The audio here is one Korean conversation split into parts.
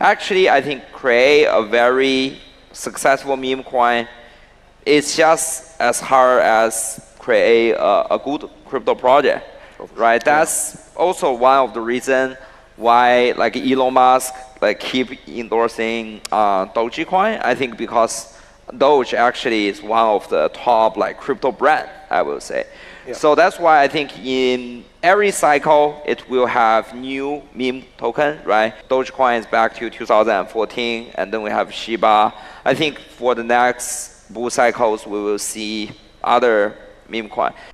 Actually, I think create a very successful meme coin is just as hard as create a, a good crypto project, right? That's also one of the reason why like Elon Musk like keep endorsing uh, Dogecoin. I think because Doge actually is one of the top like crypto brand, I will say. So that's why I think in every cycle it will have new meme token, right? Dogecoin is back to 2014, and then we have Shiba. I think for the next bull cycles we will see other.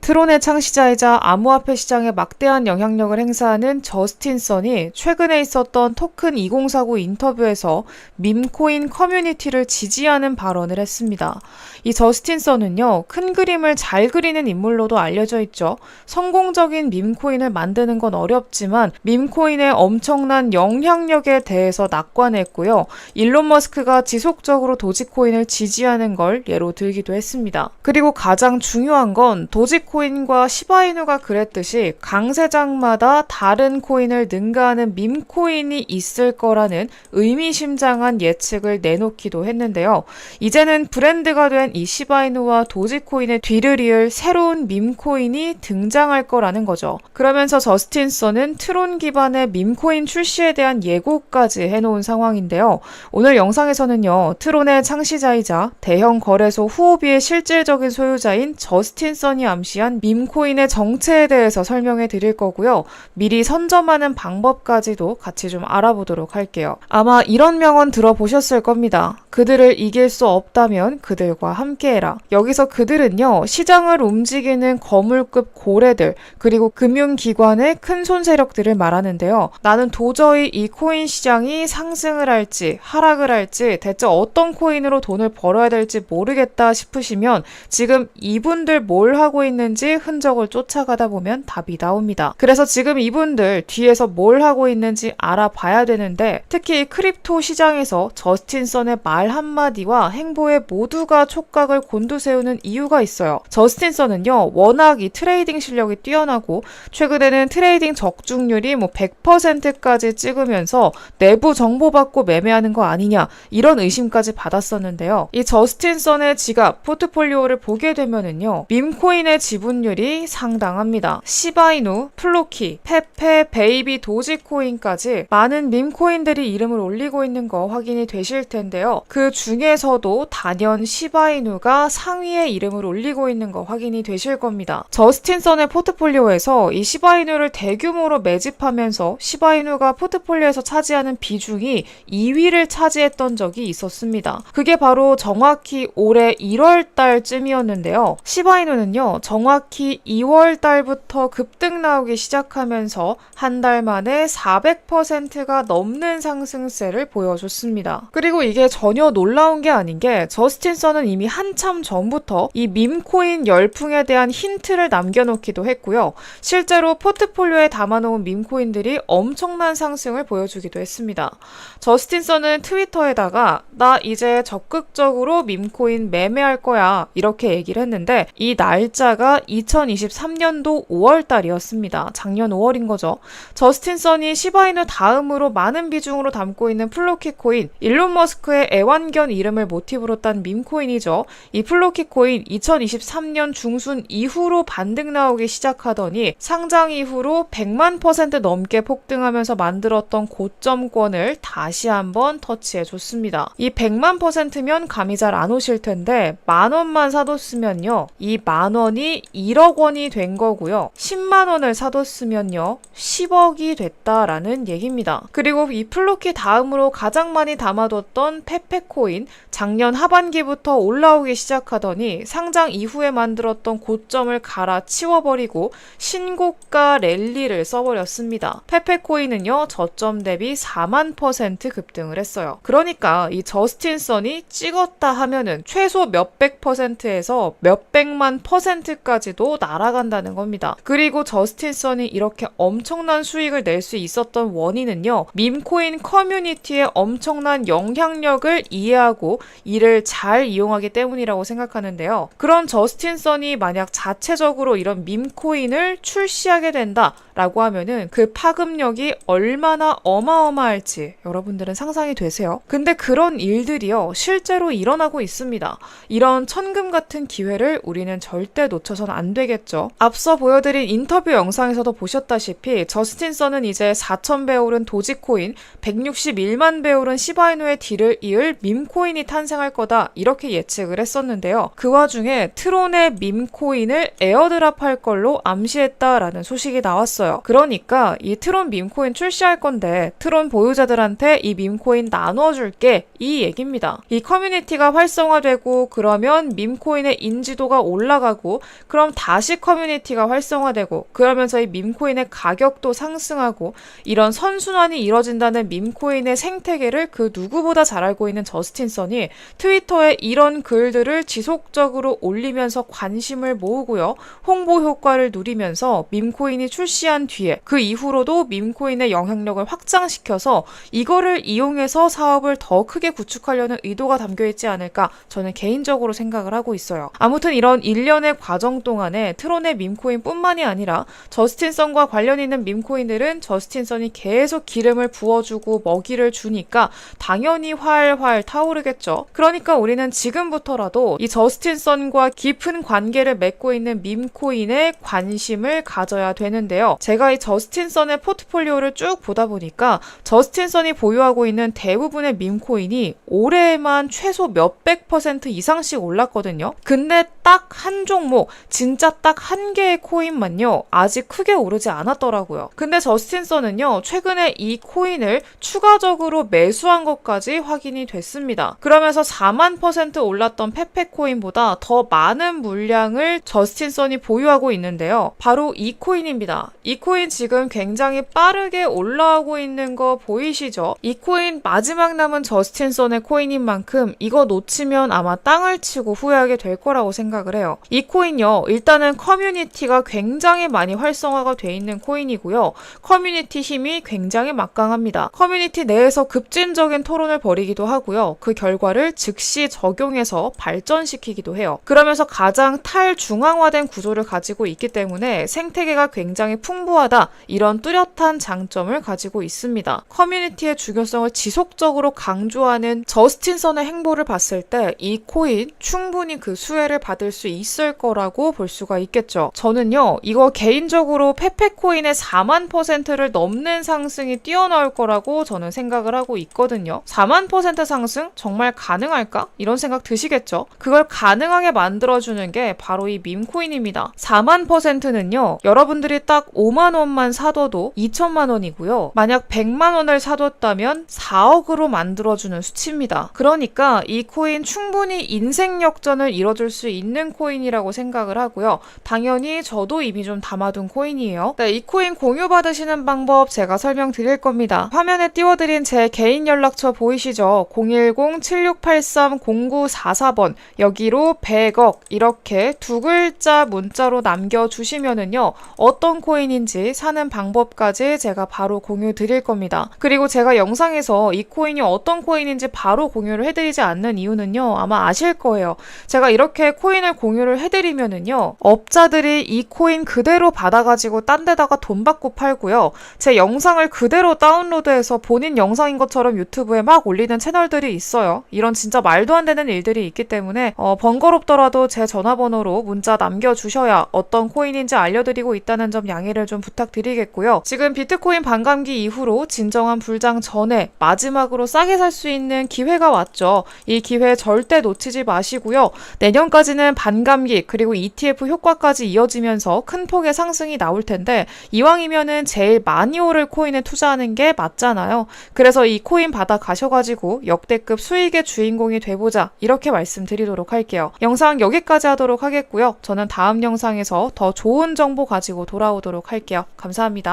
트론의 창시자이자 암호화폐 시장에 막대한 영향력을 행사하는 저스틴 선이 최근에 있었던 토큰 2049 인터뷰에서 밈코인 커뮤니티를 지지하는 발언을 했습니다. 이 저스틴 선은요, 큰 그림을 잘 그리는 인물로도 알려져 있죠. 성공적인 밈코인을 만드는 건 어렵지만 밈코인의 엄청난 영향력에 대해서 낙관했고요. 일론 머스크가 지속적으로 도지코인을 지지하는 걸 예로 들기도 했습니다. 그리고 가장 중요한 건 도지코인과 시바이누가 그랬듯이 강세장마다 다른 코인을 능가하는 밈코인이 있을 거라는 의미심장한 예측을 내놓기도 했는데요. 이제는 브랜드가 된 이 시바이누와 도지코인의 뒤를 이을 새로운 밈코인이 등장할 거라는 거죠. 그러면서 저스틴 선은 트론 기반의 밈코인 출시에 대한 예고까지 해놓은 상황인데요. 오늘 영상에서는요, 트론의 창시자이자 대형 거래소 후오비의 실질적인 소유자인 저스틴 선이 암시한 밈코인의 정체에 대해서 설명해 드릴 거고요. 미리 선점하는 방법까지도 같이 좀 알아보도록 할게요. 아마 이런 명언 들어보셨을 겁니다. 그들을 이길 수 없다면 그들과 함께해라. 여기서 그들은요, 시장을 움직이는 거물급 고래들, 그리고 금융기관의 큰 손 세력들을 말하는데요. 나는 도저히 이 코인 시장이 상승을 할지, 하락을 할지, 대체 어떤 코인으로 돈을 벌어야 될지 모르겠다 싶으시면 지금 이분들 뭘 하고 있는지 흔적을 쫓아가다 보면 답이 나옵니다. 그래서 지금 이분들 뒤에서 뭘 하고 있는지 알아봐야 되는데 특히 이 크립토 시장에서 저스틴 선의 말 한마디와 행보에 모두가 촉각을 곤두세우는 이유가 있어요. 저스틴 선은요, 워낙 이 트레이딩 실력이 뛰어나고 최근에는 트레이딩 적중률이 뭐 100%까지 찍으면서 내부 정보 받고 매매하는 거 아니냐 이런 의심까지 받았었는데요. 이 저스틴 선의 지갑 포트폴리오를 보게 되면은요, 밈코인의 지분율이 상당합니다. 시바이누, 플로키, 페페, 베이비, 도지코인까지 많은 밈코인들이 이름을 올리고 있는 거 확인이 되실 텐데요. 그 중에서도 단연 시바이누가 상위에 이름을 올리고 있는 거 확인이 되실 겁니다. 저스틴 선의 포트폴리오에서 이 시바이누를 대규모로 매집하면서 시바이누가 포트폴리오에서 차지하는 비중이 2위를 차지했던 적이 있었습니다. 그게 바로 정확히 올해 1월 달쯤이었는데요. 시바이누는요, 정확히 2월 달부터 급등 나오기 시작하면서 한 달 만에 400%가 넘는 상승세를 보여줬습니다. 그리고 이게 전혀 놀라운 게 아닌 게 저스틴 선은 이미 한참 전부터 이 밈코인 열풍에 대한 힌트를 남겨놓기도 했고요. 실제로 포트폴리오에 담아놓은 밈코인들이 엄청난 상승을 보여주기도 했습니다. 저스틴 선은 트위터에다가 나 이제 적극적으로 밈코인 매매할 거야 이렇게 얘기를 했는데 이 날짜가 2023년도 5월 달이었습니다. 작년 5월인 거죠. 저스틴 선이 시바이누 다음으로 많은 비중으로 담고 있는 플로키 코인 일론 머스크의 애완 견 이름을 모티브로 딴 밈코인이죠. 이 플로키 코인 2023년 중순 이후로 반등 나오기 시작하더니 상장 이후로 100만 퍼센트 넘게 폭등하면서 만들었던 고점권을 다시 한번 터치해 줬습니다. 이 100만 퍼센트면 감이 잘 안 오실 텐데 만 원만 사뒀으면요. 이 만 원이 1억 원이 된 거고요. 10만 원을 사뒀으면요. 10억이 됐다라는 얘기입니다. 그리고 이 플로키 다음으로 가장 많이 담아뒀던 페페 코인 작년 하반기부터 올라오기 시작하더니 상장 이후에 만들었던 고점을 갈아 치워버리고 신고가 랠리를 써버렸습니다. 페페코인은요 저점 대비 4만 퍼센트 급등을 했어요. 그러니까 이 저스틴 선이 찍었다 하면은 최소 몇백 퍼센트에서 몇백만 퍼센트까지도 날아간다는 겁니다. 그리고 저스틴 선이 이렇게 엄청난 수익을 낼 수 있었던 원인은요 밈코인 커뮤니티의 엄청난 영향력을 이해하고 이를 잘 이용하기 때문이라고 생각하는데요. 그런 저스틴 선이 만약 자체적으로 이런 밈코인을 출시하게 된다. 라고 하면은 그 파급력이 얼마나 어마어마할지 여러분들은 상상이 되세요? 근데 그런 일들이요, 실제로 일어나고 있습니다. 이런 천금 같은 기회를 우리는 절대 놓쳐선 안 되겠죠. 앞서 보여드린 인터뷰 영상에서도 보셨다시피 저스틴 선은 이제 4,000배 오른 도지코인, 161만 배 오른 시바이누의 뒤를 이을 밈코인이 탄생할 거다 이렇게 예측을 했었는데요. 그 와중에 트론의 밈코인을 에어드랍할 걸로 암시했다라는 소식이 나왔어요. 그러니까 이 트론 밈코인 출시할 건데 트론 보유자들한테 이 밈코인 나눠줄게 이 얘기입니다. 이 커뮤니티가 활성화되고 그러면 밈코인의 인지도가 올라가고 그럼 다시 커뮤니티가 활성화되고 그러면서 이 밈코인의 가격도 상승하고 이런 선순환이 이뤄진다는 밈코인의 생태계를 그 누구보다 잘 알고 있는 저스틴 선이 트위터에 이런 글들을 지속적으로 올리면서 관심을 모으고요. 홍보 효과를 누리면서 밈코인이 출시한 뒤에 그 이후로도 밈코인의 영향력을 확장시켜서 이거를 이용해서 사업을 더 크게 구축하려는 의도가 담겨 있지 않을까 저는 개인적으로 생각을 하고 있어요. 아무튼 이런 일련의 과정 동안에 트론의 밈코인뿐만이 아니라 저스틴 선과 관련 있는 밈코인들은 저스틴 선이 계속 기름을 부어주고 먹이를 주니까 당연히 활활 타오르겠죠. 그러니까 우리는 지금부터라도 이 저스틴 선과 깊은 관계를 맺고 있는 밈코인에 관심을 가져야 되는데요. 제가 이 저스틴 선의 포트폴리오를 쭉 보다 보니까 저스틴 선이 보유하고 있는 대부분의 밈코인이 올해에만 최소 몇백 퍼센트 이상씩 올랐거든요. 근데 딱 한 종목, 진짜 딱 한 개의 코인만요, 아직 크게 오르지 않았더라고요. 근데 저스틴 선은요, 최근에 이 코인을 추가적으로 매수한 것까지 확인이 됐습니다. 그러면서 4만 퍼센트 올랐던 페페 코인보다 더 많은 물량을 저스틴 선이 보유하고 있는데요. 바로 이 코인입니다. 이 코인 지금 굉장히 빠르게 올라오고 있는 거 보이시죠? 이 코인 마지막 남은 저스틴 선의 코인인 만큼 이거 놓치면 아마 땅을 치고 후회하게 될 거라고 생각을 해요. 이 코인요, 일단은 커뮤니티가 굉장히 많이 활성화가 돼 있는 코인이고요. 커뮤니티 힘이 굉장히 막강합니다. 커뮤니티 내에서 급진적인 토론을 벌이기도 하고요. 그 결과를 즉시 적용해서 발전시키기도 해요. 그러면서 가장 탈중앙화된 구조를 가지고 있기 때문에 생태계가 굉장히 풍 부하다. 이런 뚜렷한 장점을 가지고 있습니다. 커뮤니티의 중요성을 지속적으로 강조하는 저스틴 선의 행보를 봤을 때 이 코인 충분히 그 수혜를 받을 수 있을 거라고 볼 수가 있겠죠. 저는요, 이거 개인적으로 페페코인의 4만 퍼센트를 넘는 상승이 뛰어나올 거라고 저는 생각을 하고 있거든요. 4만 퍼센트 상승 정말 가능할까? 이런 생각 드시겠죠? 그걸 가능하게 만들어주는 게 바로 이 밈코인입니다. 4만 퍼센트는요, 여러분들이 딱 5만 원만 사둬도 2천만 원이고요. 만약 100만 원을 사뒀다면 4억으로 만들어주는 수치입니다. 그러니까 이 코인 충분히 인생 역전을 이뤄줄 수 있는 코인이라고 생각을 하고요. 당연히 저도 이미 좀 담아둔 코인이에요. 네, 이 코인 공유 받으시는 방법 제가 설명드릴 겁니다. 화면에 띄워드린 제 개인 연락처 보이시죠? 010-7683-0944번 여기로 100억 이렇게 두 글자 문자로 남겨주시면은요 어떤 코인인 지 사는 방법까지 제가 바로 공유 드릴 겁니다. 그리고 제가 영상에서 이 코인이 어떤 코인인지 바로 공유를 해드리지 않는 이유는요 아마 아실 거예요. 제가 이렇게 코인을 공유를 해드리면은요 업자들이 이 코인 그대로 받아가지고 딴 데다가 돈 받고 팔고요 제 영상을 그대로 다운로드해서 본인 영상인 것처럼 유튜브에 막 올리는 채널들이 있어요. 이런 진짜 말도 안 되는 일들이 있기 때문에 어, 번거롭더라도 제 전화번호로 문자 남겨주셔야 어떤 코인인지 알려드리고 있다는 점 양해를 좀 부탁드리겠고요. 지금 비트코인 반감기 이후로 진정한 불장 전에 마지막으로 싸게 살 수 있는 기회가 왔죠. 이 기회 절대 놓치지 마시고요. 내년까지는 반감기 그리고 ETF 효과까지 이어지면서 큰 폭의 상승이 나올 텐데 이왕이면은 제일 많이 오를 코인에 투자하는 게 맞잖아요. 그래서 이 코인 받아 가셔가지고 역대급 수익의 주인공이 돼보자 이렇게 말씀드리도록 할게요. 영상 여기까지 하도록 하겠고요. 저는 다음 영상에서 더 좋은 정보 가지고 돌아오도록 할게요. 감사합니다.